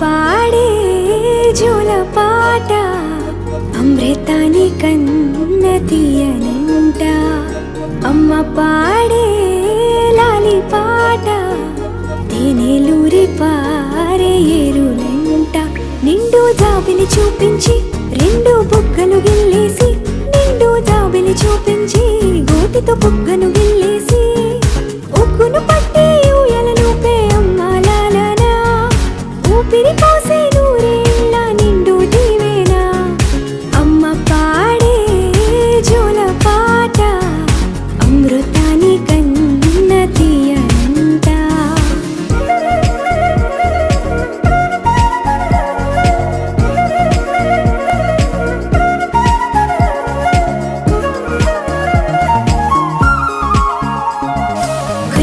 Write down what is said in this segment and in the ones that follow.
పాడే జోల పాట అమృతాని కన్న తీయనంట. అమ్మ పాడే లాలి పాట తేనెలూరి పారే ఎరులంట నిండు జాబిని చూపించి రెండు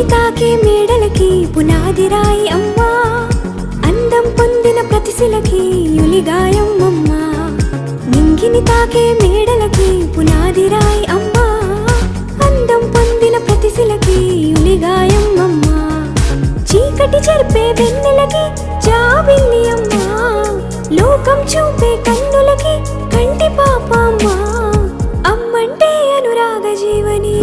నింగిని తాకే మేడలకి పునాది రాయి అమ్మా. అందం పొందిన ప్రతిశిలకి యులిగాయం అమ్మా నింగిని తాకే మేడలకి పునాది రాయి అమ్మా. అందం పొందిన ప్రతిశిలకి యులిగాయం అమ్మా చీకటి చెరిపే వెన్నెలకి జాబిల్లి అమ్మా. లోకం చూపే కన్నులకి కంటి పాపమ్మా అమ్మంటే అనురాగ జీవని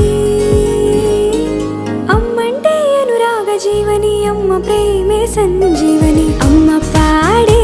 అమ్మ ప్రేమే సంజీవని అమ్మ పాడే